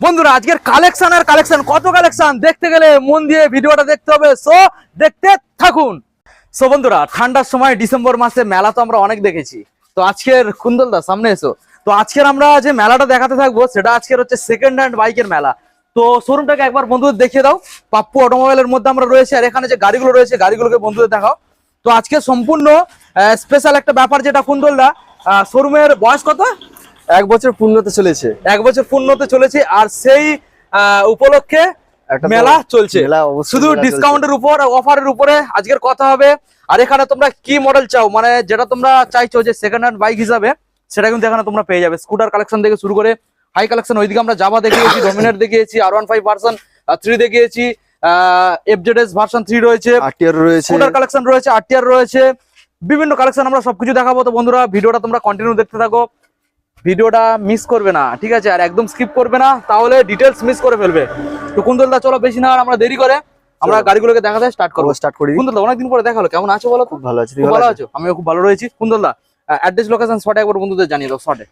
বন্ধুরা, আজকের কালেকশন আর কালেকশন কত কালেকশন দেখতে গেলে মন দিয়ে ভিডিওটা দেখতে হবে। সো দেখতে থাকুন। সো বন্ধুরা, ঠান্ডার সময় ডিসেম্বর মাসে মেলা তো আমরা অনেক দেখেছি। তো আজকের কুন্দলদা সামনে এসো। তো আজকের আমরা যে মেলাটা দেখাতে থাকব, সেটা আজকের হচ্ছে সেকেন্ড হ্যান্ড বাইকের মেলা। তো শোরুমটাকে একবার বন্ধুদের দেখিয়ে দাও। পাপ্পু অটোমোবাইলের মধ্যে আমরা রয়েছে, আর এখানে যে গাড়িগুলো রয়েছে, গাড়িগুলোকে বন্ধুদের দেখাও। তো আজকে সম্পূর্ণ স্পেশাল একটা ব্যাপার যেটা কুন্দলদা শোরুমের বয়স কত? এক বছর পূর্ণতে চলেছে। এক বছর পূর্ণ হতে চলেছে আর সেই উপলক্ষে একটা মেলা চলছে। শুধু। ডিসকাউন্টের উপর অফারের উপরে আজকের কথা হবে। আর এখানে তোমরা কি মডেল চাও? মানে যেটা তোমরা চাইছো যে সেকেন্ড হ্যান্ড বাইক হিসাবে সেটা কিন্তু এখানে তোমরা পেয়ে যাবে। স্কুটার কালেকশন থেকে শুরু করে হাই কালেকশন ওইদিকে আমরা জাভা দেখিয়েছি ডোমিনেট দেখিয়েছি R one five version three দেখিয়েছি এফজেডএস ভার্সন থ্রি রয়েছে। আরটিআর রয়েছে। স্কুটার কালেকশন রয়েছে আরটিআর রয়েছে। বিভিন্ন কালেকশন আমরা সবকিছু দেখাবো। তো বন্ধুরা ভিডিওটা তোমরা কন্টিনিউ দেখতে থাকো। ভিডিওটা মিস করবে না ঠিক আছে? আর একদম স্কিপ করবে না তাহলে ডিটেলস মিস করে ফেলবে। তো কুন্দলদা চলো বেশি না আর আমরা দেরি করে আমরা গাড়িগুলোকে দেখা দেখাতে স্টার্ট করব। স্টার্ট করি। কুন্দলদা অনেকদিন পরে দেখা হলো। কেমন আছো বলো খুব ভালো আছে ভালো আছো? আমিও খুব ভালো রয়েছি। কুন্দলদা অ্যাড্রেস লোকেশন শর্টে একবার বন্ধুদের জানিয়ে দাও শর্টে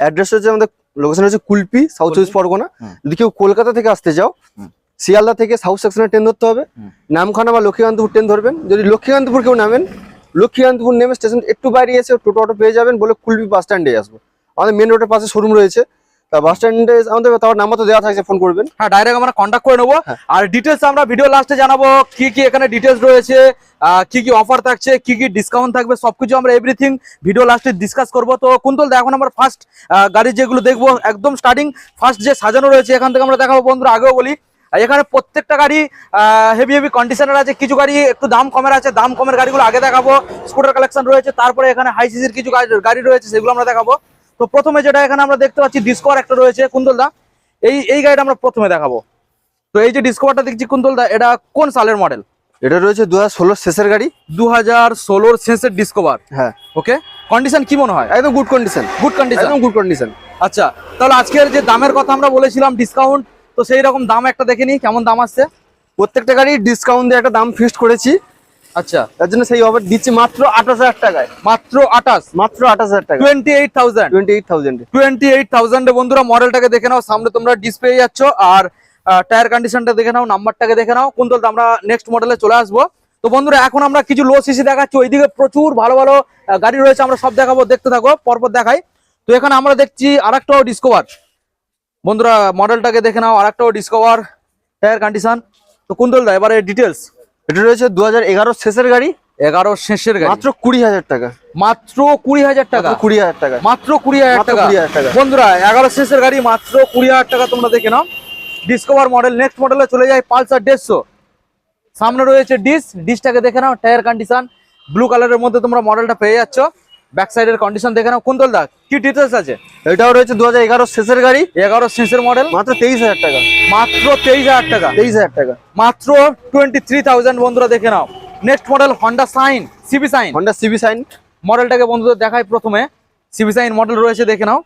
অ্যাড্রেস হচ্ছে আমাদের লোকেশন হচ্ছে কুলপি সাউথ চব্বিশ পরগনা। যদি কেউ কলকাতা থেকে আসতে হুম। শিয়ালদা থেকে সাউথ সেকশনে ট্রেন ধরতে হবে। নামখানা বা লক্ষ্মীকান্তপুর ট্রেন ধরবেন। যদি লক্ষ্মীকান্তপুর কেউ নামেন লক্ষ্মীকান্তপুর নেমে স্টেশন একটু বাইরে এসে টোটো অটো পেয়ে যাবেন বলে কুলপি বাস স্ট্যান্ডে আসব। আমাদের মেন রোডের পাশে শোরুম রয়েছে। বাস স্ট্যান্ডে আমাদের তার নাম্বার তো দেওয়া থাকছে ফোন করবেন। হ্যাঁ ডাইরেক্ট আমরা কন্ট্যাক্ট করে নেব। হ্যাঁ। আর ডিটেলস আমরা ভিডিও লাস্টে জানাব কি কি এখানে ডিটেলস রয়েছে কি কি অফার থাকছে কি কি ডিসকাউন্ট থাকবে সবকিছু আমরা এভরিথিং ভিডিও লাস্টে ডিসকাস করব। তো কুন্তল দা এখন আমরা ফার্স্ট গাড়ি যেগুলো দেখব একদম স্টার্টিং ফার্স্ট যে সাজানো রয়েছে এখান থেকে আমরা দেখাবো বন্ধুরা আগেও বলি এখানে প্রত্যেকটা গাড়ি হেভি হেভি কন্ডিশনের আছে কিছু গাড়ি একটু দাম কমের আছে দাম কমের গাড়িগুলো আগে দেখাবো স্কুটার কালেকশন রয়েছে তারপরে এখানে হাই সিসির কিছু গাড়ি- গাড়ি রয়েছে সেগুলো আমরা দেখাবো। তো প্রথমে যেটা এখানে আমরা দেখতে পাচ্ছি ডিসকভার একটা রয়েছে কুন্তল দা এই এই গাড়িটা আমরা প্রথমে দেখাবো। তো এই যে ডিসকভারটা দেখছি কুন্তল দা এটা কোন সালের মডেল এটা রয়েছে দু হাজার শেষের গাড়ি। দু হাজার ষোলোর শেষের ডিসকভার হ্যাঁ। ওকে কন্ডিশন কি মনে হয়? একদম গুড কন্ডিশন গুড কন্ডিশন একদম গুড কন্ডিশন আচ্ছা তাহলে আজকের যে দামের কথা আমরা বলেছিলাম ডিসকাউন্ট তো সেই রকম দাম একটা দেখে নিই কেমন দাম আসছে? প্রত্যেকটা গাড়ি ডিসকাউন্ট দিয়ে একটা দাম ফিক্সড করেছি। আচ্ছা। তার জন্য সেই অফার দিচ্ছি মাত্র আঠাশ হাজার টাকায়। মাত্র আঠাশ? মাত্র আঠাশ হাজার টাকা twenty eight thousand twenty eight thousand twenty eight থাউজেন্ডে বন্ধুরা মডেলটাকে দেখে নাও সামনে তোমরা ডিসপ্লে যাচ্ছ আর টায়ার কন্ডিশনটা দেখে নাও নাম্বারটাকে দেখে নাও। কোন আমরা নেক্সট মডেলে চলে আসব। তো বন্ধুরা এখন আমরা কিছু লো সিসি দেখাচ্ছি ওইদিকে প্রচুর ভালো ভালো গাড়ি রয়েছে আমরা সব দেখাবো দেখতে থাকো পরপর দেখাই। তো এখানে আমরা দেখছি আরেকটাও ডিসকভার বন্ধুরা মডেলটাকে দেখে নাও আর আরেকটাও ডিসকভার টায়ার কন্ডিশন তো কুন্দল দা এবারে ডিটেলস এটা রয়েছে দু হাজার এগারো শেষের গাড়ি? এগারো শেষের গাড়ি। মাত্র কুড়ি হাজার টাকা। মাত্র কুড়ি হাজার টাকা? কুড়ি হাজার টাকা। মাত্র কুড়ি হাজার টাকা? কুড়ি হাজার টাকা। বন্ধুরা এগারো শেষের গাড়ি মাত্র কুড়ি হাজার টাকা তোমরা দেখে নাও। ডিসকভার মডেল নেক্সট মডেলে চলে যায় পালসার দেড়শো। সামনে রয়েছে ডিস। ডিসটাকে দেখে নাও টায়ার কন্ডিশন ব্লু কালারের মধ্যে তোমরা মডেলটা পেয়ে যাচ্ছ। ব্যাক সাইডের কন্ডিশন দেখে নাও। কুন্তল দা কি ডিটেলস আছে? এটাও রয়েছে দু হাজার এগারো শেষের গাড়ি। এগারো শেষের মডেল মাত্র তেইশ হাজার টাকা। মাত্র তেইশ হাজার টাকা। তেইশ হাজার টাকা। মাত্র টোয়েন্টি থ্রি থাউজেন্ড বন্ধুরা দেখে নাও। Next model Honda Shine CB Shine Honda CB Shine মডেলটাকে বন্ধুদের দেখাই প্রথমে। সিবি সাইন মডেল রয়েছে দেখে নাও।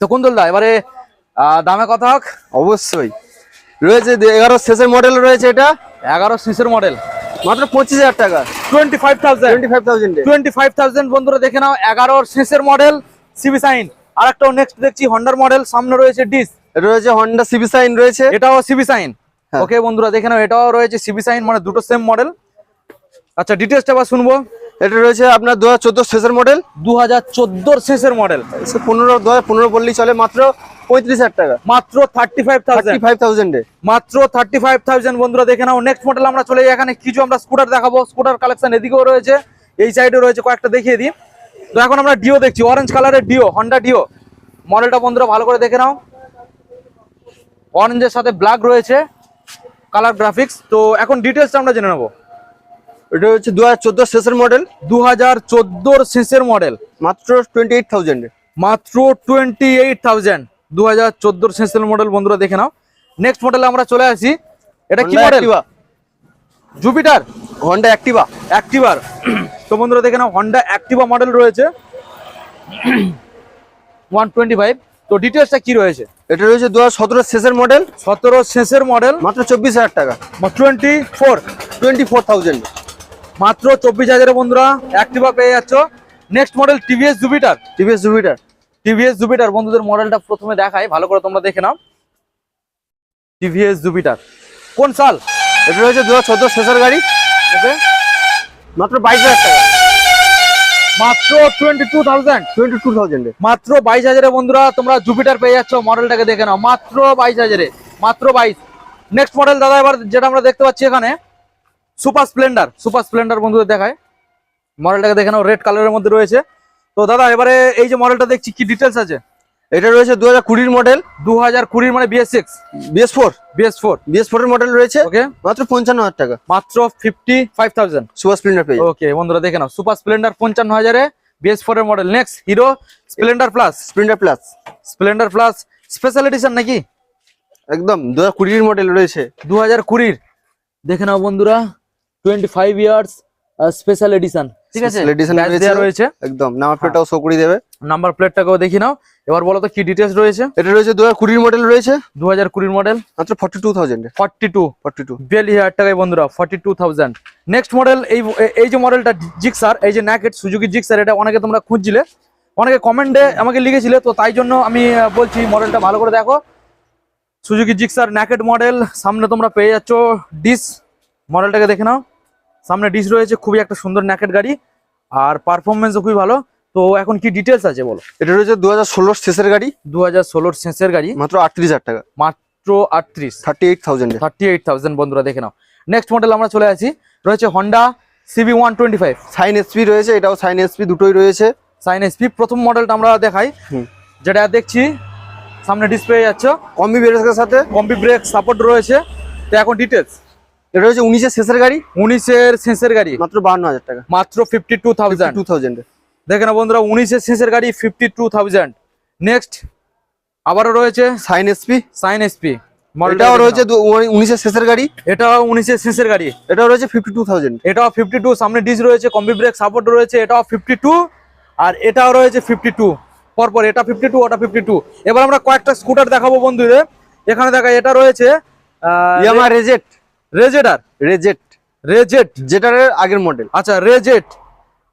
তো কুন্তল দা এবারে দামে কথা হোক। অবশ্যই। রয়েছে এগারো শেষের মডেল রয়েছে এটা। এগারো শেষের মডেল মাত্র পঁচিশ হাজার টাকা। Twenty five thousand twenty five থাউজেন্ডে twenty five thousand বন্ধুরা দেখে নাও এগারোর শেষের মডেল সিবি সাইন আর একটাও নেক্সট দেখছি হন্ডার মডেল সামনে রয়েছে ডিস রয়েছে হন্ডা সিবি সাইন রয়েছে। এটাও সিবি সাইন। ওকে বন্ধুরা দেখে নাও এটাও রয়েছে সিবি সাইন মানে দুটো সেম মডেল আচ্ছা ডিটেলসটা আবার শুনব। এটা রয়েছে আপনার দু হাজার চোদ্দ শেষের মডেল দু হাজার চোদ্দোর শেষের মডেল পনেরো দু হাজার পনেরো বললেই চলে মাত্র পঁয়ত্রিশ হাজার টাকা। মাত্র থার্টি ফাইভ থার্টি ফাইভ থাউজেন্ডে মাত্র থার্টি ফাইভ থাউজেন্ড বন্ধুরা দেখে নাও নেক্সট মডেল আমরা চলে যাই। এখানে কিছু আমরা স্কুটার দেখাবো। স্কুটার কালেকশন এদিকেও রয়েছে এই সাইডে রয়েছে কয়েকটা দেখিয়ে দিই। তো এখন আমরা ডিও দেখছি অরেঞ্জ কালারের ডিও হন্ডা ডিও মডেলটা বন্ধুরা ভালো করে দেখে নাও। অরেঞ্জের সাথে ব্ল্যাক রয়েছে কালার গ্রাফিক্স তো এখন ডিটেলসটা আমরা জেনে নেব। এটা হচ্ছে দু হাজার চোদ্দ শেষের মডেল দু হাজার চোদ্দোর শেষের মডেল মাত্র টোয়েন্টি এইট থাউজেন্ডে মাত্র টোয়েন্টি এইট থাউজেন্ড দু হাজার চোদ্দোর শেষের মডেল বন্ধুরা দেখে নাও। নেক্সট মডেলে আমরা চলে আসি এটা কি মডেল জুপিটার হন্ডা অ্যাক্টিভা অ্যাক্টিভার তো বন্ধুরা দেখে নাও হন্ডা অ্যাক্টিভা মডেল রয়েছে। ওয়ান টোয়েন্টি ফাইভ তো ডিটেলসটা কি রয়েছে? এটা রয়েছে দু হাজার সতেরো শেষের মডেল সতেরো শেষের মডেল মাত্র চব্বিশ হাজার টাকা। Twenty four twenty four thousand মাত্র চব্বিশ হাজারে বন্ধুরা অ্যাক্টিভা পেয়ে যাচ্ছ। Next model TVS Jupiter TVS Jupiter TVS Jupiter বন্ধুদের মডেলটা প্রথমে দেখাই ভালো করে তোমরা দেখে নাও। টিভিএস জুপিটার কোন সাল? এটা রয়েছে দু হাজার চোদ্দ শেষের গাড়ি ওকে? মাত্র বাইশ হাজার টাকা। মাত্র twenty two thousand twenty two থাউজেন্ডে মাত্র বাইশ হাজারে বন্ধুরা তোমরা জুপিটার পেয়ে যাচ্ছ মডেলটাকে দেখে নাও। মাত্র বাইশ হাজারে মাত্র বাইশ। নেক্সট মডেল দাদা এবার যেটা আমরা দেখতে পাচ্ছি এখানে সুপার স্প্লেন্ডার সুপার স্প্লেন্ডার বন্ধুদের দেখায়। মডেলটাকে দেখে নাও রেড কালারের মধ্যে রয়েছে। তো দাদা এবারে এই যে মডেলটা দেখছি কি ডিটেলস আছে? এটা রয়েছে দু হাজার কুড়ির মডেল দু হাজার কুড়ির মানে BS six BS four BS four BS four এর মডেল রয়েছে। ওকে মাত্র পঞ্চান্ন হাজার টাকা। মাত্র fifty five thousand super Splendor পেয়ে ওকে বন্ধুরা দেখে নাও। সুপার স্প্লেন্ডার পঞ্চান্ন হাজারে বিএস ফোর এর model next Hero Splendor plus Splendor plus Splendor plus special edition নাকি? একদম দু হাজার কুড়ির মডেল রয়েছে। দু হাজার কুড়ির। দেখে নাও বন্ধুরা। Twenty five years special edition ঠিক আছে? রয়েছে। একদম নাম্বার প্লেটটাও শো করে দেবে। নাম্বার প্লেটটাকেও দেখি নাও। এবার বলো তো কি ডিটেলস রয়েছে? এটা রয়েছে দু হাজার মডেল রয়েছে। দু হাজার কুড়ির মডেল মাত্র ফর্টি টু থাউজেন্ডে ফর্টি টু ফর্টি টু বিয়াল্লিশ হাজার টাকায় বন্ধুরা forty two thousand next model এই এই যে মডেলটা জিক্সার এই যে ন্যাকেট সুজুকি জিক্সার এটা অনেকে তোমরা খুঁজছিলে। অনেকে কমেন্টে আমাকে লিখেছিলে তো তাই জন্য আমি বলছি মডেলটা ভালো করে দেখো। সুজুকি জিক্সার ন্যাকেট মডেল সামনে তোমরা পেয়ে যাচ্ছ। ডিস মডেলটাকে দেখে নাও। সামনে ডিস রয়েছে খুবই একটা সুন্দর ন্যাকেট গাড়ি আর পারফরমেন্সও খুবই ভালো। তো এখন কি ডিটেলস আছে বলো? এটা রয়েছে দু হাজার ষোলোর শেষের গাড়ি। দু হাজার ষোলোর শেষের গাড়ি। মাত্র আটত্রিশ হাজার টাকা। মাত্র আটত্রিশ। Thirty eight thousand thirty eight thousand বন্ধুরা দেখে নাও। নেক্সট মডেল আমরা চলে আসি। রয়েছে Honda CB one twenty five Shine SP রয়েছে এটাও সাইন এসপি দুটোই রয়েছে। সাইন এসপি প্রথম মডেলটা আমরা দেখাই। যেটা দেখছি সামনে ডিসপ্লে যাচ্ছ। কম্বি ব্রেকের সাথে। কম্পি ব্রেক সাপোর্ট রয়েছে। তো এখন ডিটেলস এটা রয়েছে উনিশের শেষের গাড়ি? উনিশের শেষের গাড়ি। মাত্র বান্ন হাজার টাকা। মাত্র ফিফটি টু থাউজেন্ড টু থাউজেন্ডে দেখে না বন্ধুরা উনিশের শেষের গাড়ি ফিফটি টু থাউজেন্ড নেক্সট আবারও রয়েছে সাইন এসপি। Shine SP. এটাও রয়েছে উনিশের শেষের গাড়ি। এটাও উনিশের শেষের গাড়ি। এটাও রয়েছে ফিফটি টু থাউজেন্ড এটাও ফিফটি টু সামনে ডিস রয়েছে কম্বি ব্রেক সাপোর্ট রয়েছে এটাও ফিফটি টু আর এটাও রয়েছে ফিফটি টু পরপর এটা ফিফটি টু ওটা ফিফটি টু এবার আমরা কয়েকটা স্কুটার দেখাবো বন্ধুদের। এখানে দেখা এটা রয়েছে ইয়ামা রেজেট। রেজেডার রেজেট রেজেট যেটার আগের মডেল আচ্ছা রেজেট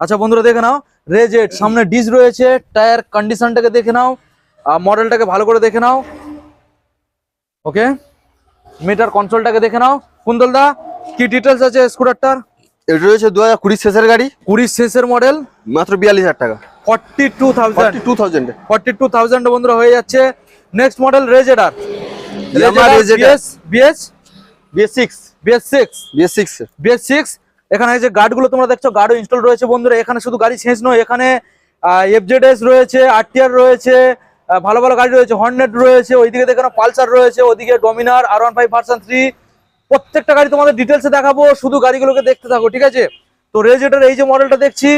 আচ্ছা বন্ধুরা দেখে নাও। রেজেট সামনে ডিস রয়েছে টায়ার কন্ডিশনটাকে দেখে নাও মডেলটাকে ভালো করে দেখে নাও। ওকে মিটার কন্ট্রোলটাকে দেখে নাও। কুন্দল দা কি ডিটেলস আছে স্কুটারটার এটা রয়েছে দু হাজার কুড়ির শেষের গাড়ি। কুড়ি শেষের মডেল মাত্র বিয়াল্লিশ হাজার টাকা। ফর্টি টু থাউজেন্ড টু থাউজেন্ডে ফর্টি টু থাউজেন্ড বন্ধুরা হয়ে যাচ্ছে। Next model রেজেডার BS BS BS six BS six BS six BS six এখানে যে গার্ডগুলো তোমরা দেখছ গার্ডও ইনস্টল রয়েছে বন্ধুরা। এখানে শুধু গাড়ি নয় এখানে এফজেডএস রয়েছে আরটিআর রয়েছে ভালো ভালো গাড়ি রয়েছে হর্নেট রয়েছে ওইদিকে পালসার রয়েছে ওইদিকে Dominar R one five version three প্রত্যেকটা গাড়ি তোমাদের ডিটেলসে দেখাবো শুধু গাড়িগুলোকে দেখতে থাকো ঠিক আছে? তো রেজেটার এই যে মডেলটা দেখছি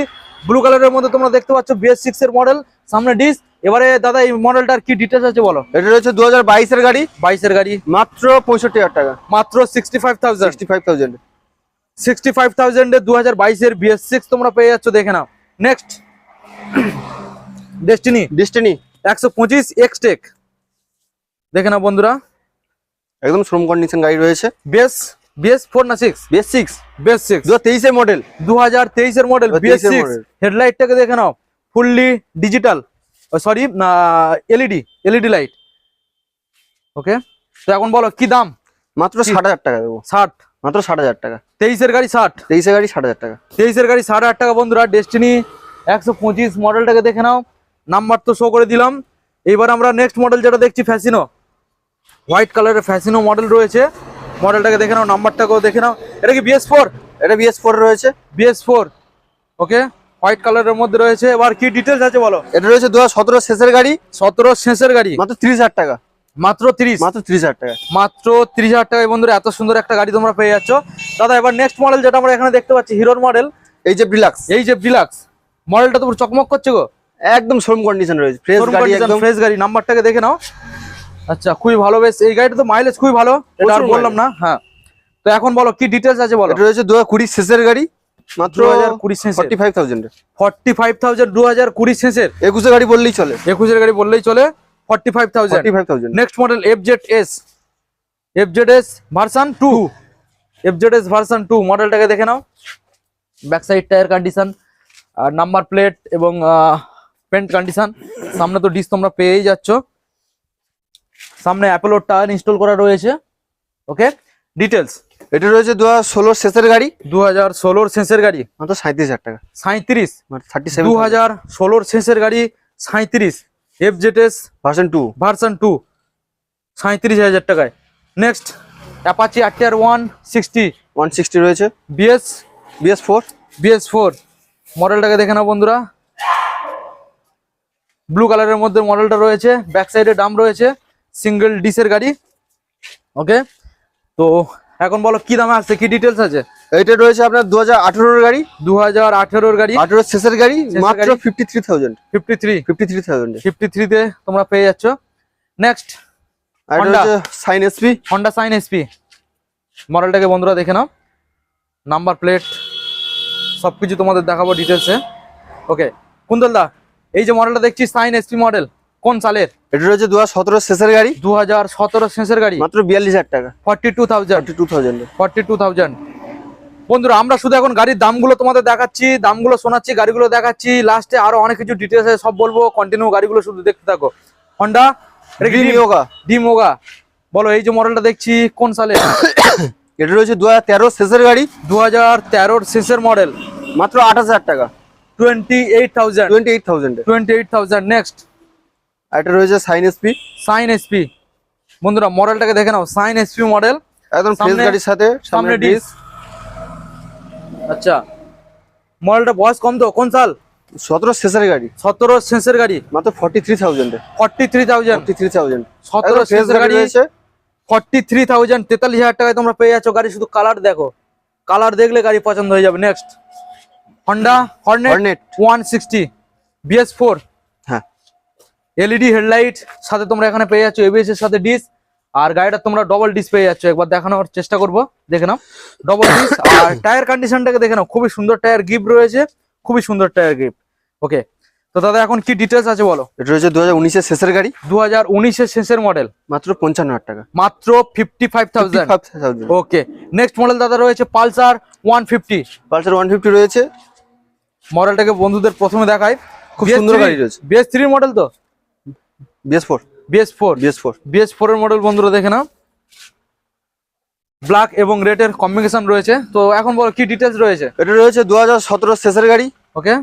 ব্লু কালারের মধ্যে তোমরা দেখতে পাচ্ছ বিএস সিক্স এর মডেল সামনে ডিস এবারে দাদা এই মডেলটার কি ডিটেলস আছে বলো? এটা রয়েছে দু হাজার বাইশের গাড়ি। বাইশের গাড়ি। মাত্র পঁয়ষট্টি হাজার টাকা। মাত্র sixty five thousand sixty five thousand sixty five থাউজেন্ডে দু হাজার বাইশের বিএস সিক্স তোমরা পেয়ে যাচ্ছ দেখে নাও। নেক্সট ডেস্টিনি ডিস্টেনি একশো পঁচিশ এক্সটেক দেখে নাও বন্ধুরা। একদম শ্রম কন্ডিশন গাড়ি রয়েছে। বিএস ফোর না সিক্স বিএস সিক্স সিক্স দু হাজার তেইশের মডেল দু হাজার তেইশের মডেল 2023 বিএস এর সিক্স model। হেডলাইটটাকে দেখে নাও। Fully digital sorry LED LED light okay তো এখন বলো কি দাম? মাত্র ষাট হাজার টাকা দেবো। ষাট। মাত্র ষাট হাজার টাকা। তেইশের গাড়ি ষাট। তেইশের গাড়ি ষাট হাজার টাকা। তেইশের গাড়ি সাড়ে হাজার টাকা বন্ধুরা ডেস্টিনি একশো পঁচিশ মডেলটাকে দেখে নাও। নাম্বার তো শো করে দিলাম। এইবার আমরা নেক্সট মডেল যেটা দেখছি ফ্যাসিনো হোয়াইট কালারের ফ্যাসিনো মডেল রয়েছে। মডেলটাকে দেখে নাও নাম্বারটাকেও দেখে নাও। এটা কি বিএস ফোর এটা বিএস ফোর রয়েছে। বিএস ফোর ওকে হোয়াইট কালারের মধ্যে রয়েছে। এবার কি ডিটেলস আছে বলো? এটা রয়েছে দু হাজার সতেরো শেষের গাড়ি। সতেরো শেষের গাড়ি? মাত্র ত্রিশ হাজার টাকা। মাত্র তিরিশ? মাত্র ত্রিশ হাজার টাকা। মাত্র তিরিশ হাজার টাকায় বন্ধুরা এত সুন্দর একটা গাড়ি তোমরা পেয়ে যাচ্ছ। দাদা এবার নেক্সট মডেল যেটা আমরা এখানে দেখতে পাচ্ছি হিরোর মডেল এই যে ডিলাক্স এই যে ডিলাক্স মডেলটা তো পুরো চকমক করছে গো। একদম শোরুম কন্ডিশন রয়েছে। ফ্রেশ গাড়ি একদম। ফ্রেশ গাড়ি। নাম্বারটাকে দেখে নাও। আচ্ছা খুবই ভালো বেশ। এই গাড়িটা তো মাইলেজ খুবই ভালো। এটা আর বললাম না হ্যাঁ। তো এখন বলো কি ডিটেলস আছে বলো? এটা রয়েছে দু হাজার কুড়ি শেষের গাড়ি। মাত্র গাড়ি বললেই চলে। গাড়ি বললেই চলে forty five thousand forty five thousand next model version version মডেলটাকে দেখে নাও। Back side tyre condition number plate এবং পেন্ট কন্ডিশন সামনে তো ডিস তোমরা পেয়েই যাচ্ছ। সামনে অ্যাপেলোর টায়ার ইনস্টল করা রয়েছে। ওকে ডিটেলস এটা রয়েছে দু হাজার ষোলোর শেষের গাড়ি। দু হাজার ষোলোর শেষের গাড়ি। মাত্র সাঁত্রিশ হাজার টাকা। সাঁত্রিশ মানে থার্টি সেভেন দু হাজার ষোলোর শেষের গাড়ি সাঁত্রিশ F ZS version two. Version two সাঁত্রিশ হাজার টাকায়। Next Apache RTR one sixty one sixty রয়েছে। BS BS four BS four মডেলটাকে দেখে নাও বন্ধুরা। ব্লু কালারের মধ্যে মডেলটা রয়েছে। ব্যাক সাইডে ডাম রয়েছে। সিঙ্গেল ডিসের গাড়ি। ওকে তো এখন বলো কি দামে আসছে কি ডিটেলস আছে? এইটা রয়েছে আপনার দু হাজার আঠেরোর গাড়ি। দু হাজার আঠেরোর গাড়ি। আঠেরোর শেষের গাড়ি মাত্র। Fifty three thousand fifty three fifty three থাউজেন্ডে fifty থ্রিতে তোমরা পেয়ে যাচ্ছ। নেক্সট এটা Shine SP Honda Shine SP মডেলটাকে বন্ধুরা দেখে নাও। নাম্বার প্লেট সব কিছু তোমাদের দেখাবো ডিটেলসে ওকে কুন্দলদা এই যে মডেলটা দেখছি সাইন এসপি মডেল কোন সালের এটা রয়েছে দু হাজার শেষের গাড়ি। দু হাজার সতেরো শেষের গাড়ি? মাত্র বিয়াল্লিশ হাজার টাকা। Forty two thousand. Two থাউজেন্ডে। Forty two thousand. বন্ধুরা আমরা শুধু এখন গাড়ির দামগুলো তোমাদের দেখাচ্ছি দামগুলো শোনাচ্ছি গাড়িগুলো দেখাচ্ছি। লাস্টে আরও অনেক কিছু ডিটেলস সব বলব। কন্টিনিউ গাড়িগুলো শুধু দেখতে থাকো। হন্ডা ডিমোগা বলো এই যে মডেলটা দেখছি কোন সালে এটা রয়েছে দু হাজার তেরো শেষের গাড়ি। দু হাজার তেরোর শেষের মডেল মাত্র আঠাশ হাজার টাকা। Twenty eight thousand twenty eight thousand twenty eight thousand next আর এটা রয়েছে সাইন এসপি সাইন এসপি বন্ধুরা মডেলটাকে দেখে নাও সাইন এসপি মডেল একদম ফ্রেশ গাড়ির সাথে সামনে ডিস আচ্ছা মডেলটা বয়স কম তো কোন সাল? সতেরো শেষের গাড়ি। সতেরো শেষের গাড়ি। মাত্র forty three থাউজেন্ডে forty three thousand three thousand সতেরো শেষের গাড়ি রয়েছে। ফর্টি থ্রি থাউজেন্ড তেতাল্লিশ হাজার টাকায় তোমরা পেয়ে যাচ্ছ। গাড়ি শুধু কালার দেখো। কালার দেখলে গাড়ি পছন্দ হয়ে যাবে। Next Honda Hornet. One sixty BS four LED headlight সাথে তোমরা এখানে পেয়ে যাচ্ছ এবিএস এর সাথে ডিস আর গাড়িটা তোমরা ডবল ডিস পেয়ে যাচ্ছ। একবার দেখানোর চেষ্টা করব দেখে নাও। ডবল ডিস আর টায়ার কন্ডিশনটাকে দেখে নাও। খুবই সুন্দর টায়ার গিফট রয়েছে খুবই সুন্দর টায়ার গিফট ওকে তো দাদা এখন কি ডিটেলস আছে বলো? এটা রয়েছে দু হাজার উনিশের শেষের গাড়ি। দু হাজার উনিশের শেষের মডেল মাত্র পঞ্চান্ন হাজার টাকা। মাত্র fifty five thousand okay next model দাদা রয়েছে Pulsar one fifty Pulsar one fifty রয়েছে। মডেলটাকে বন্ধুদের প্রথমে দেখাই। খুব সুন্দর গাড়ি রয়েছে। বিএস থ্রি মডেল তো? BS four BS four BS four BS four এর মডেল বন্ধুরা দেখে নাও। ব্ল্যাক এবং রেড এর কম্বিনেশন রয়েছে। তো এখন বলো কি ডিটেলস রয়েছে? এটা রয়েছে দু হাজার সতেরো শেষের গাড়ি। ওকে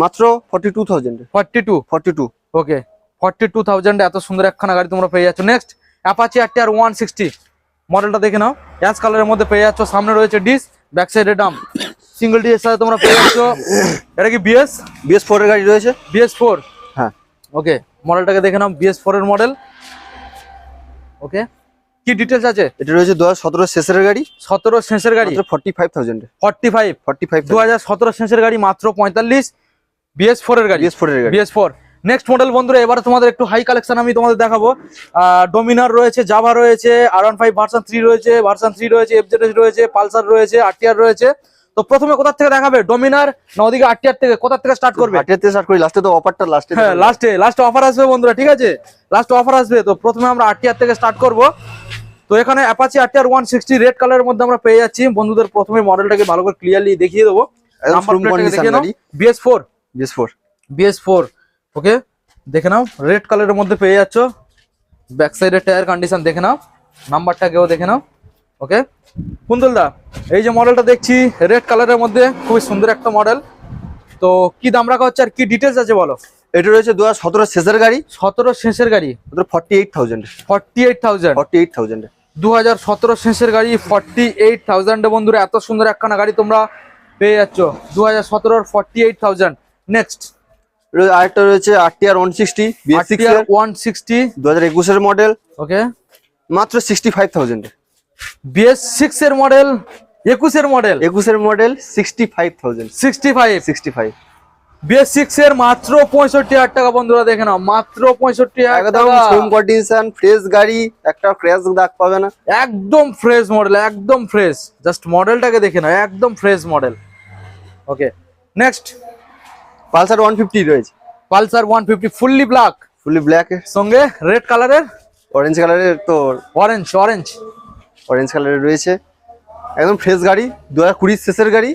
মাত্র forty two থাউজেন্ডে forty two forty two okay forty two thousand এত সুন্দর একখানা গাড়ি তোমরা পেয়ে যাচ্ছ। Next Apache R TR one sixty মডেলটা দেখে নাও। অ্যাশ কালারের মধ্যে পেয়ে যাচ্ছ। সামনে রয়েছে ডিস ব্যাক সাইডে ডাম সিঙ্গেল ডিএস সাথে তোমরা পেয়ে যাচ্ছ। এটা কি বিএস বিএস ফোর এর গাড়ি রয়েছে। বিএস ফোর হ্যাঁ। ওকে মডেলটাকে দেখে নাও বিএস ফোর এর মডেল। ওকে কি ডিটেলস আছে? এটা রয়েছে দু হাজার সতেরো শেষের গাড়ি। সতেরো শেষের গাড়ি? Forty five thousand forty five forty five দু হাজার সতেরো শেষের গাড়ি মাত্র পঁয়তাল্লিশ। বিএস ফোর এর গাড়ি। বিএস ফোর এর গাড়ি। বিএস ফোর নেক্সট মডেল বন্ধুরা এবারে তোমাদের একটু হাই কালেকশন আমি তোমাদের দেখাবো। ডোমিনার রয়েছে জাভা রয়েছে R one five version three রয়েছে ভার্সন থ্রি রয়েছে এফজেডএস রয়েছে পালসার রয়েছে আরটিআর রয়েছে। তো প্রথমে কোথা থেকে দেখাবে? ডোমিনার না ওদিকে আরটিআর থেকে? কোথা থেকে স্টার্ট করবে? হাটেতে স্টার্ট করি লাস্টে তো অফারটা লাস্টে হ্যাঁ লাস্টে লাস্টে অফার আসবে বন্ধুরা ঠিক আছে? লাস্টে অফার আসবে তো প্রথমে আমরা আরটিআর থেকে স্টার্ট করব। তো এখানে Apache RTR one sixty red কালারের মধ্যে আমরা পেয়ে যাচ্ছি। বন্ধুদের প্রথমে মডেলটাকে ভালো করে ক্লিয়ারলি দেখিয়ে দেবো। BS four BS four BS four okay দেখে নাও রেড কালারের মধ্যে পেয়ে যাচ্ছ। ব্যাক সাইডের টায়ার কন্ডিশন দেখে নাও। নাম্বারটাকেও দেখে নাও। ওকে? কুন্দল দা এই যে মডেলটা দেখছি রেড কালারের মধ্যে খুবই সুন্দর একটা মডেল তো কি দাম রাখা হচ্ছে আর কি ডিটেলস আছে বলো? এটা রয়েছে দু হাজার সতেরো শেষের গাড়ি। সতেরো শেষের গাড়ি? Forty eight thousand forty eight thousand forty eight থাউজেন্ডে দু হাজার সতেরো শেষের গাড়ি ফর্টি এইট থাউজেন্ডে বন্ধুরা এত সুন্দর একখানা গাড়ি তোমরা পেয়ে যাচ্ছ। দু হাজার সতেরোর ফর্টি এইট থাউজেন্ড নেক্সট আরেকটা রয়েছে R T R one sixty one sixty দু হাজার একুশের মডেল ওকে মাত্র সিক্সটি ফাইভ থাউজেন্ডে বিএস সিক্স এর মডেল একুশের মডেল একুশের model sixty five thousand sixty five sixty five BS six এর মাত্র পঁয়ষট্টি হাজার টাকা বন্ধুরা দেখে নাও মাত্র পঁয়ষট্টি একদম হোম কন্ডিশন ফ্রেশ গাড়ি একটা ক্র্যাশ দাগ পাবে না। একদম ফ্রেশ মডেল একদম ফ্রেশ জাস্ট মডেলটাকে দেখে নাও একদম fresh model okay next Pulsar one fifty রয়েছে। Pulsar one fifty fully black fully black সঙ্গে রেড কালারের অরেঞ্জ কালারের তো অরেঞ্জ অরেঞ্জ অরেঞ্জ কালারের রয়েছে। একদম ফ্রেশ গাড়ি দু হাজার কুড়ির শেষের গাড়ি।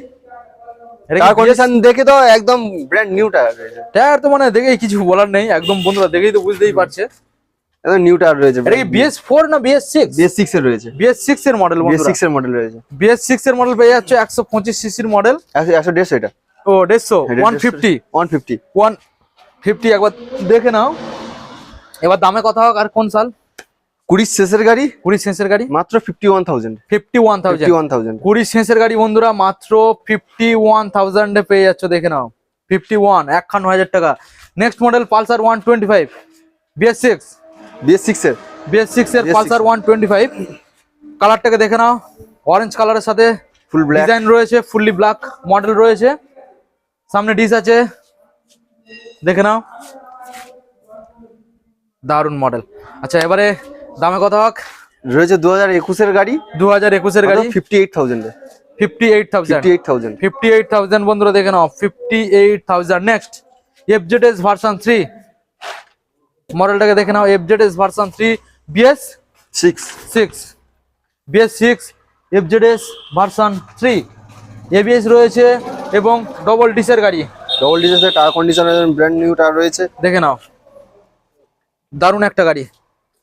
কন্ডিশন দেখে তো একদম ব্র্যান্ড নিউ টায়ার রয়েছে। টায়ার তো মানে দেখেই কিছু বলার নেই একদম বন্ধুরা দেখেই তো বুঝতেই পারছে। একদম নিউ টায়ার রয়েছে এটা কি না এর রয়েছে। এর মডেল এর মডেল রয়েছে। বিএস সিক্স এর মডেল পেয়ে যাচ্ছে একশো পঁচিশ সিসির মডেল একশো একশো দেড়শো এটা। ও দেড়শো one fifty one fifty one fifty একবার দেখে নাও। এবার দামে কথা হোক আর কোন সাল। কুড়ির শেষের গাড়ি? কুড়ি সেন্সের গাড়ি? মাত্র fifty one thousand fifty one thousand one thousand কুড়ি সেন্সের গাড়ি বন্ধুরা মাত্র ফিফটি ওয়ান থাউজেন্ডে পেয়ে যাচ্ছ দেখে নাও। ফিফটি ওয়ান হাজার টাকা। Next model Pulsar one twenty five BS six BS six এর। বিএস সিক্স এর পালসার ওয়ান টোয়েন্টি ফাইভ কালারটাকে দেখে নাও। অরেঞ্জ কালারের সাথে ফুল ডিজাইন রয়েছে ফুললি ব্ল্যাক মডেল রয়েছে। সামনে ডিস আছে। দেখে নাও। দারুণ মডেল আচ্ছা এবারে দামে কথা হোক? রয়েছে দু হাজার একুশের গাড়ি। দু হাজার একুশের গাড়ি? Fifty eight থাউজেন্ডে fifty eight thousand eight thousand fifty eight thousand বন্ধুরা দেখে নাও। Fifty eight thousand next FZ S version three মডেলটাকে দেখে নাও। FZ S version three BS six six BS six FZ S version three ABS রয়েছে এবং double ডিসের গাড়ি। Double ডিজেসের tyre কন্ডিশনের brand new tyre রয়েছে। দেখে নাও। দারুণ একটা গাড়ি।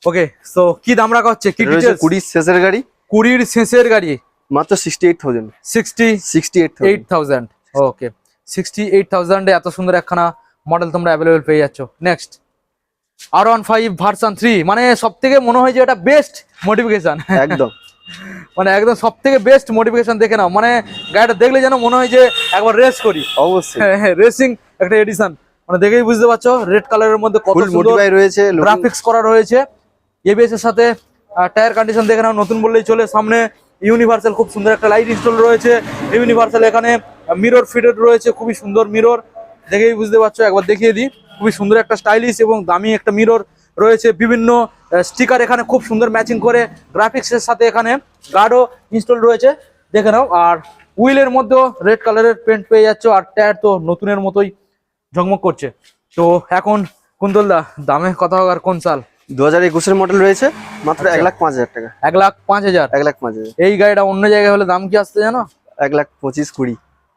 ওকে সো কি দাম রাখা হচ্ছে? কি ডিটেলস কুড়ির শেষের গাড়ি। কুড়ির শেষের গাড়ি। মাত্র sixty eight thousand sixty sixty eight eight thousand okay sixty eight থাউজেন্ডে এত সুন্দর একখানা মডেল তোমরা অ্যাভেলেবেল পেয়ে যাচ্ছ। Next R one five version three মানে সব থেকে মনে হয় যে এটা বেস্ট মডিফিকেশন একদম। মানে একদম সব থেকে বেস্ট মডিফিকেশন দেখে নাও। মানে গাড়িটা দেখলে যেন মনে হয় যে একবার রেস করি। অবশ্যই। হ্যাঁ হ্যাঁ রেসিং একটা এডিশন মানে দেখেই বুঝতে পারছ রেড কালারের মধ্যে কত সুন্দর রয়েছে গ্রাফিক্স করা রয়েছে। এবিএস এর সাথে টায়ার কন্ডিশন দেখে নাও, নতুন বললেই চলে। সামনে ইউনিভার্সাল খুব সুন্দর একটা লাইট ইনস্টল রয়েছে। ইউনিভার্সাল এখানে মিরর ফিটেড রয়েছে, খুবই সুন্দর মিরর দেখেই বুঝতে পারছ, একবার দেখিয়ে দিই। খুবই সুন্দর একটা স্টাইলিশ এবং দামি একটা মিরর রয়েছে। বিভিন্ন স্টিকার এখানে খুব সুন্দর ম্যাচিং করে গ্রাফিক্সের সাথে এখানে গার্ডও ইনস্টল রয়েছে। দেখে নাও, আর উইলের মধ্যেও রেড কালারের পেন্ট পেয়ে যাচ্ছ, আর টায়ার তো নতুনের মতোই ঝকমক করছে। তো এখন কুন্তলদা, দামে কথা হোক আর কোন সাল দু হাজার একুশের মডেল রয়েছে মাত্র আচ্ছা। এক লাখ পাঁচ হাজার টাকা। এক লাখ পাঁচ হাজার? এক লাখ পাঁচ হাজার। এই গাড়িটা অন্য জায়গায় হলে দাম কি আসতে জানো? এক লাখ পঁচিশ কুড়ি।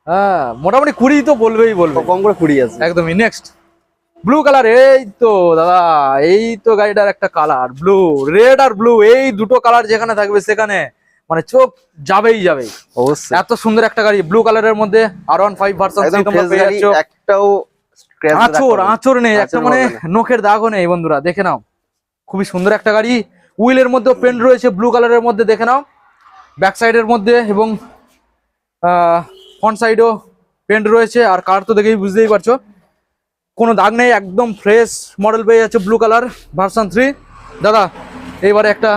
হ্যাঁ মোটামুটি কুড়ি তো বলবেই বলবে। কম করে কুড়ি আছে। একদমই নেক্সট ব্লু কালার এই তো দাদা এই তো গাড়িটার একটা কালার ব্লু রেড আর ব্লু এই দুটো কালার যেখানে থাকবে সেখানে মানে চোখ যাবেই যাবে অবশ্যই। এত সুন্দর একটা গাড়ি ব্লু কালারের মধ্যে আর ওয়ান ফাইভ ভার্সন একটাও আঁচড় আঁচড় নেই একটা মানে নখের দাগও নেই বন্ধুরা দেখে নাও। খুবই সুন্দর একটা গাড়ি। উইলের মধ্যে পেন্ট রয়েছে ব্লু কালারের মধ্যে দেখে নাও। ব্যাক সাইডের মধ্যে এবং ফ্রন্ট সাইডেও পেন্ট রয়েছে আর কার তো দেখেই বুঝতেই পারছ। কোনো দাগ নেই একদম ফ্রেশ মডেল পেয়ে যাচ্ছে ব্লু কালার ভার্সন থ্রি দাদা এইবারে একটা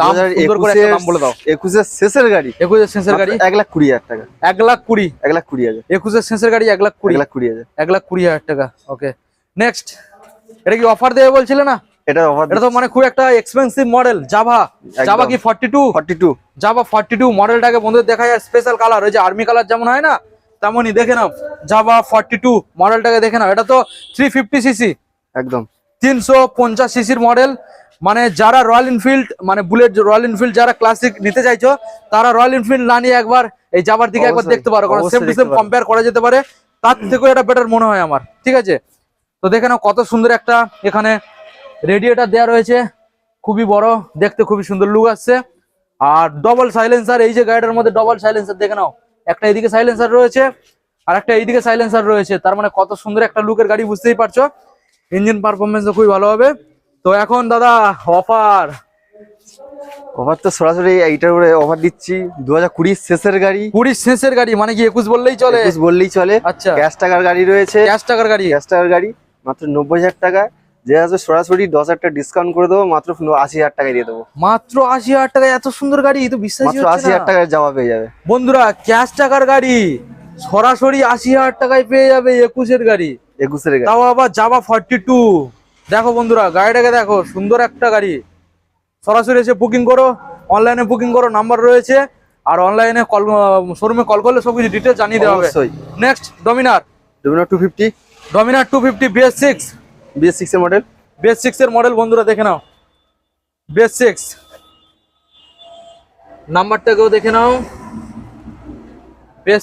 দাম সুন্দর করে একটা দাম বলে দাও। একুশের শেষের গাড়ি। একুশের গাড়ি। এক লাখ কুড়ি হাজার টাকা। এক লাখ কুড়ি। এক লাখ কুড়ি হাজার। একুশের গাড়ি এক লাখ কুড়ি। লাখ কুড়ি হাজার। এক লাখ কুড়ি হাজার টাকা ওকে নেক্সট এটা কি অফার দেবে বলছিলে না? এটা অফার এটা তো মানে খুব একটা এক্সপেন্সিভ মডেল জাভা জাভা কি forty two forty two Jawa forty two মডেলটাকে বন্ধুদের দেখা যায় স্পেশাল কালার ওই যে আর্মি কালার যেমন হয় না তেমনই দেখে নাও। জাভা ফর্টি টু মডেলটাকে দেখে নাও। এটা তো থ্রি ফিফটি সিসি একদম। তিনশো পঞ্চাশ সিসির মডেল মানে যারা রয়্যাল এনফিল্ড মানে বুলেট রয়্যাল এনফিল্ড যারা ক্লাসিক নিতে চাইছো তারা রয়্যাল এনফিল্ড না নিয়ে একবার এই জাবার দিকে একবার দেখতে পারো কারণ সেম টু সেম কম্পেয়ার করা যেতে পারে। তার থেকেও এটা বেটার মনে হয় আমার। ঠিক আছে? তো দেখে নাও কত সুন্দর একটা এখানে রেডিয়েটার দেওয়া রয়েছে। খুবই বড় দেখতে খুবই সুন্দর লুক আসছে। আর ডবল সাইলেন্সার এই যে গাড়িটার মধ্যে ডবল সাইলেন্সার দেখে নাও। একটা এইদিকে সাইলেন্সার রয়েছে আর একটা এইদিকে সাইলেন্সার রয়েছে। তার মানে কত সুন্দর একটা লুকের গাড়ি বুঝতেই পারছ? ইঞ্জিন পারফরমেন্স খুবই ভালো হবে। তো এখন দাদা অফার অফার তো সরাসরি এইটার উপরে অফার দিচ্ছি। দু হাজার কুড়ির শেষের গাড়ি। কুড়ি শেষের গাড়ি মানে কি একুশ বললেই চলে? একুশ বললেই চলে। আচ্ছা। ক্যাশ টাকার গাড়ি রয়েছে। ক্যাশ টাকার গাড়ি। ক্যাশ টাকার গাড়ি মাত্র নব্বই হাজার টাকা। যে সরাসরি দশ হাজার টাকা ডিসকাউন্ট করে দেবো মাত্র আশি হাজার টাকায় দিয়ে দেবো। মাত্র আশি হাজার টাকায় এত সুন্দর গাড়ি তো বিশ্বাসই মাত্র আশি হাজার টাকায় পেয়ে যাবে। বন্ধুরা ক্যাশ টাকার গাড়ি সরাসরি আশি হাজার টাকায় পেয়ে যাবে একুশের গাড়ি। একুশের গাড়ি। তাও আবার ফর্টি টু দেখো বন্ধুরা গাড়িটাকে দেখো সুন্দর একটা গাড়ি। সরাসরি এসে বুকিং করো অনলাইনে বুকিং করো নাম্বার রয়েছে। আর অনলাইনে কল শোরুমে কল করলে সব কিছু ডিটেলস জানিয়ে দেওয়া হবে। Next Dominar Dominar two fifty Dominar two fifty BS six six এর মডেল সিক্স এর মডেল বন্ধুরা দেখে নাও। বিএস সিক্স নাম্বারটাকেও দেখে নাও।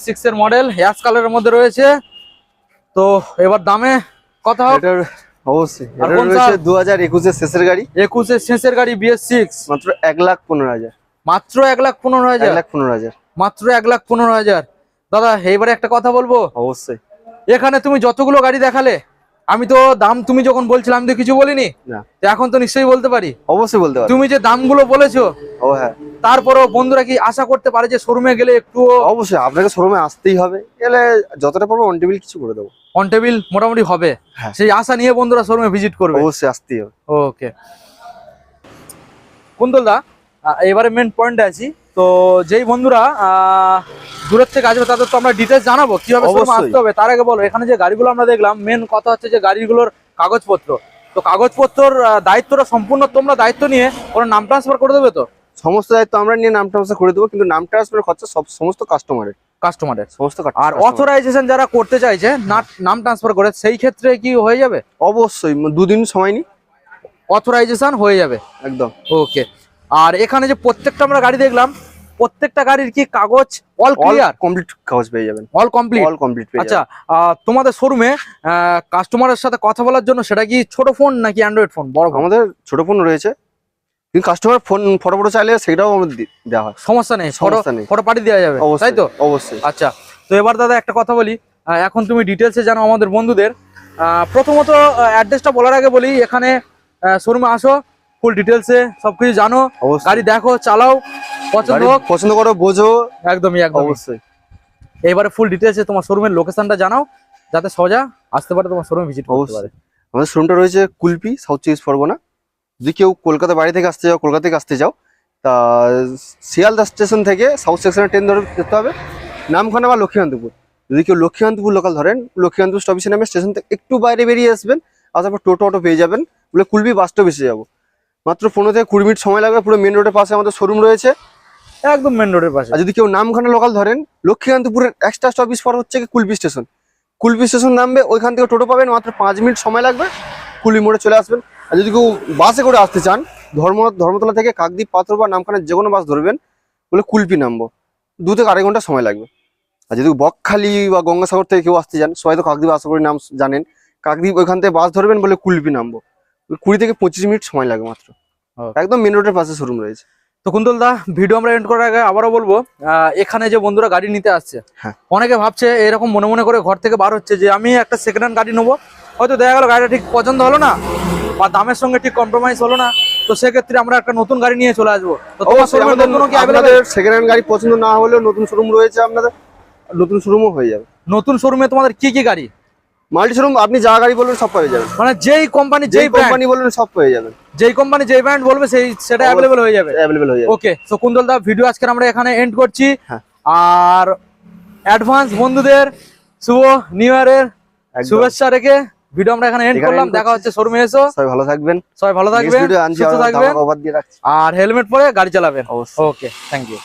সিক্স এর মডেল অ্যাশ কালারের মধ্যে রয়েছে। তো এবার দামে কথা এটার অবশ্যই। রয়েছে দু হাজার একুশের শেষের গাড়ি। একুশের শেষের গাড়ি বিএস সিক্স মাত্র এক লাখ পনেরো হাজার। মাত্র এক লাখ পনেরো এক লাখ পনেরো হাজার। মাত্র এক লাখ পনেরো হাজার। দাদা এবারে একটা কথা বলব? অবশ্যই। এখানে তুমি যতগুলো গাড়ি দেখালে আমি তো দাম তুমি যখন বলছিলাম আমি তো কিছু বলিনি। তো এখন তো নিশ্চয়ই বলতে পারি। অবশ্যই বলতে পারব। তুমি যে দামগুলো বলেছ ও হ্যাঁ। তারপরেও বন্ধুরা কি আশা করতে পারে যে শোরুমে গেলে একটু অবশ্যই আপনাকে শোরুমে আসতেই হবে। এলে যতটা পারব অন টেবিল কিছু করে দেবো। অন টেবিল মোটামুটি হবে। হ্যাঁ। সেই আশা নিয়ে বন্ধুরা শোরুমে ভিজিট করবে। অবশ্যই আসতেই হবে। ওকে কুন্তল দা এবারে মেন পয়েন্টে আছি। তো যেই বন্ধুরা দূরের থেকে আসবে তাদের তো আমরা ডিটেলস জানাব কীভাবে আসতে হবে তার আগে বলো এখানে যে গাড়িগুলো আমরা দেখলাম মেন কথা হচ্ছে যে গাড়িগুলোর কাগজপত্র। তো কাগজপত্রর দায়িত্বটা সম্পূর্ণ তোমরা দায়িত্ব নিয়ে ওরা নাম ট্রান্সফার করে দেবে তো? সমস্ত দায়িত্ব আমরা নিয়ে নাম ট্রান্সফার করে দেবো কিন্তু নাম ট্রান্সফার খরচা সব সমস্ত কাস্টমারের কাস্টমারের সমস্ত আর অথরাইজেশন যারা করতে চাইছে নাম ট্রান্সফার করে সেই ক্ষেত্রে কি হয়ে যাবে? অবশ্যই দুদিন সময় নি অথরাইজেশন হয়ে যাবে। একদম। ওকে আর এখানে যে প্রত্যেকটা আমরা গাড়ি দেখলাম প্রত্যেকটা গাড়ির কি কাগজ অল ক্লিয়ার কমপ্লিট কাগজ পেয়ে যাবেন। অল কমপ্লিট অল কমপ্লিট আচ্ছা তোমাদের শোরুমে কাস্টমারের সাথে কথা বলার জন্য সেটা কি ছোট ফোন নাকি অ্যান্ড্রয়েড ফোন বড় আমাদের ছোট ফোন রয়েছে। কিন্তু কাস্টমার ফোন ফটো ফটো চাইলে সেটাও আমাদের দেওয়া হয়। সমস্যা নেই ফটো সমস্যা নেই। ফটো পাঠিয়ে দেওয়া যাবে তাই তো? অবশ্যই। আচ্ছা তো এবার দাদা একটা কথা বলি। এখন তুমি ডিটেলসে জানো আমাদের বন্ধুদের। প্রথমত অ্যাড্রেসটা বলার আগে বলি এখানে শোরুমে আসো। ফুল ডিটেলসে সবকিছু জানো। গাড়ি দেখো চালাও পছন্দ হোক। পছন্দ করো বোঝো। একদমই একদম অবশ্যই। এবারে ফুল ডিটেলসে তোমার শোরুমের লোকেশনটা জানাও যাতে সোজা আসতে পারে তোমার শোরুমে ভিজিট করতে। পারে। আমাদের শোরুমটা রয়েছে কুলপি সাউথ চব্বিশ পরগনা যদি কেউ কলকাতা বাড়ি থেকে আসতে যাও কলকাতা থেকে আসতে যাও তা শিয়ালদা স্টেশন থেকে সাউথ সেকশনে ট্রেন ধরে যেতে হবে। নামখানা বা লক্ষ্মীকান্তপুর যদি কেউ লক্ষ্মীকান্তপুর লোকাল ধরেন লক্ষ্মীকান্তপুর স্টপেজে নামে স্টেশন থেকে একটু বাইরে বেরিয়ে আসবেন আর তারপর টোটো অটো পেয়ে যাবেন। বলে কুলপি বাস স্টপ এসে যাব। মাত্র পনেরো থেকে কুড়ি মিনিট সময় লাগবে পুরো মেন রোডের পাশে আমাদের শোরুম রয়েছে। একদম মেন রোডের পাশে। আর যদি কেউ নামখানা লোকাল ধরেন লক্ষ্মীকান্তপুরের এক্সট্রা স্টপেজ পর হচ্ছে কি কুলপি স্টেশন কুলপি স্টেশন নামবে ওইখান থেকে টোটো পাবেন মাত্র পাঁচ মিনিট সময় লাগবে কুলপি মোড়ে চলে আসবেন। আর যদি কেউ বাসে করে আসতে চান ধর্ম ধর্মতলা থেকে কাকদ্বীপ পাথর বা নামখানার যে কোনো বাস ধরবেন বলে কুলপি নামবো। দু থেকে আড়াই ঘণ্টা সময় লাগবে। আর যদি বকখালি বা গঙ্গাসাগর থেকে কেউ আসতে চান সবাই তো কাকদ্বীপ আশা করি নাম জানেন কাকদ্বীপ ওইখান থেকে বাস ধরবেন বলে কুলপি নামবো। কুড়ি থেকে পঁচিশ মিনিট সময় লাগে মাত্র। একদম মেন রোডের পাশে শোরুম রয়েছে। তো কুন্তল দা ভিডিও আমরা এন্ড করার আগে আবারও বলব এখানে যে বন্ধুরা গাড়ি নিতে আসছে হ্যাঁ। অনেকে ভাবছে এরকম মনে মনে করে ঘর থেকে বার হচ্ছে যে আমি একটা সেকেন্ড হ্যান্ড গাড়ি নেব। হয়তো দেখা গেল গাড়িটা ঠিক পছন্দ হলো না বা দামের সঙ্গে ঠিক কম্প্রোমাইজ হলো না তো সেক্ষেত্রে আমরা একটা নতুন গাড়ি নিয়ে চলে আসব। আমাদের সেকেন্ড হ্যান্ড গাড়ি পছন্দ না হলেও নতুন শোরুম রয়েছে আপনাদের নতুন শোরুমও হয়ে যাবে। নতুন শোরুমে তোমাদের কি কি গাড়ি? মাল্টি শোরুম আপনি যা গাড়ি বলবেন সব পেয়ে যাবেন। মানে যেই কোম্পানি যেই কোম্পানি বলবেন সব পেয়ে যাবেন। যেই কোম্পানি যেই ব্র্যান্ড বলবে সেই সেটা। অ্যাভেলেবেল হয়ে যাবে। অ্যাভেলেবেল হয়ে যাবে। Okay so Kuntal da video আজকে আমরা এখানে এন্ড করছি। হ্যাঁ। আর অ্যাডভান্স বন্ধুদের শুভ নিউ ইয়ারের শুভেচ্ছা রেখে ভিডিও আমরা এখানে এন্ড করলাম। দেখা হচ্ছে শোরুমে এসো। সবাই ভালো থাকবেন। সবাই ভালো থাকবেন সুস্থ থাকবেন। আর হেলমেট পরে গাড়ি চালাবেন। Okay thank you